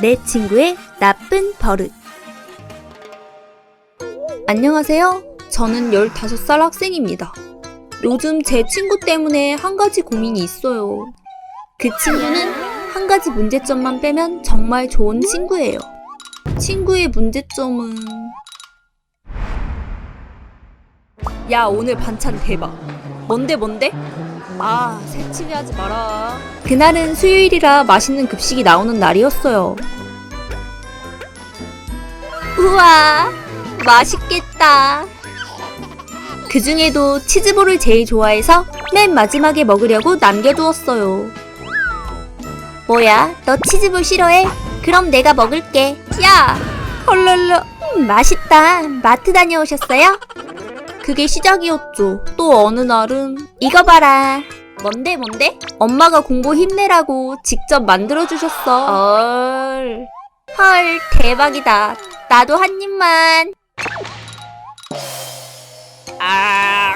내 친구의 나쁜 버릇. 안녕하세요. 저는 15살 학생입니다. 요즘 제 친구 때문에 한 가지 고민이 있어요. 그 친구는 한 가지 문제점만 빼면 정말 좋은 친구예요. 친구의 문제점은 야 오늘 반찬 대박 뭔데 뭔데? 아 새치기 하지 마라. 그날은 수요일이라 맛있는 급식이 나오는 날이었어요. 우와 맛있겠다. 그 중에도 치즈볼을 제일 좋아해서 맨 마지막에 먹으려고 남겨두었어요. 뭐야 너 치즈볼 싫어해? 그럼 내가 먹을게. 야 헐랄라. 음, 맛있다. 마트 다녀오셨어요? 그게 시작이었죠. 또 어느 날은 이거 봐라. 뭔데 뭔데? 엄마가 공부 힘내라고 직접 만들어 주셨어. 헐. 헐 대박이다. 나도 한 입만. 아.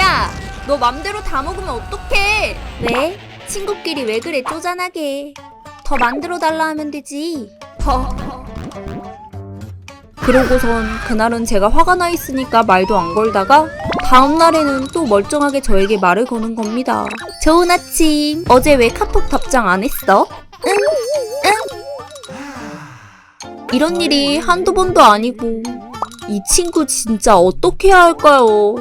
야, 너 맘대로 다 먹으면 어떡해? 왜? 친구끼리 왜 그래 쪼잔하게. 더 만들어 달라 하면 되지. 허. 그러고선 그날은 제가 화가 나 있으니까 말도 안 걸다가 다음 날에는 또 멀쩡하게 저에게 말을 거는 겁니다. 좋은 아침. 어제 왜 카톡 답장 안 했어? 응? 응? 이런 일이 한두 번도 아니고 이 친구 진짜 어떻게 해야 할까요?